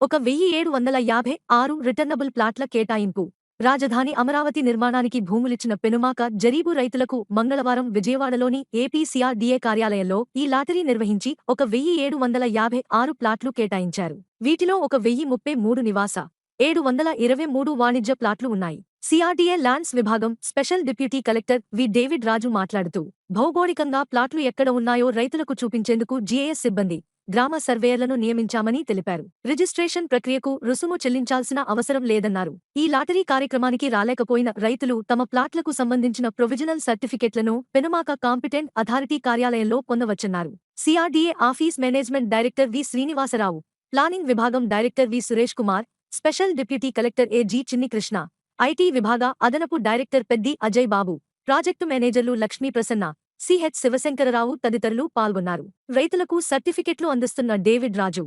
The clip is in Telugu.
ఒక వెయ్యి ఏడు వందల యాభై ఆరు రిటర్నబుల్ ప్లాట్ల కేటాయింపు. రాజధాని అమరావతి నిర్మాణానికి భూములిచ్చిన పెనుమాక జరీబు రైతులకు మంగళవారం విజయవాడలోని ఏపీసీఆర్డీఏ కార్యాలయంలో ఈ లాటరీ నిర్వహించి ఒక వెయ్యి ఏడు వందల యాభై ఆరు ప్లాట్లు కేటాయించారు. వీటిలో ఒక వెయ్యి ముప్పై మూడు నివాస ఏడు వందల ఇరవై మూడు వాణిజ్య ప్లాట్లు ఉన్నాయి. సిఆర్డీఏ ల్యాండ్స్ విభాగం special deputy collector V. David Raju మాట్లాడుతూ భౌగోళికంగా ప్లాట్లు ఎక్కడ ఉన్నాయో రైతులకు చూపించేందుకు జీఏఎస్ సిబ్బంది గ్రామ సర్వేయర్లను నియమించామని తెలిపారు. రిజిస్ట్రేషన్ ప్రక్రియకు రుసుము చెల్లించాల్సిన అవసరం లేదన్నారు. ఈ లాటరీ కార్యక్రమానికి రాలేకపోయిన రైతులు తమ ప్లాట్లకు సంబంధించిన ప్రొవిజనల్ సర్టిఫికెట్లను పెనుమాక కాంపిటెంట్ అథారిటీ కార్యాలయంలో పొందవచ్చన్నారు. CRDA office management director V. Srinivasarao planning విభాగం director V. Suresh Kumar special deputy collector A. G. Chinnikrishna IT విభాగ అదనపు డైరెక్టర్ పెద్ది అజయ్ బాబు. ప్రాజెక్టు మేనేజర్లు లక్ష్మీ ప్రసన్న సిహెచ్ శివశంకరరావు తదితరులు పాల్గొన్నారు. రైతులకు సర్టిఫికెట్లు అందిస్తున్న డేవిడ్ రాజు.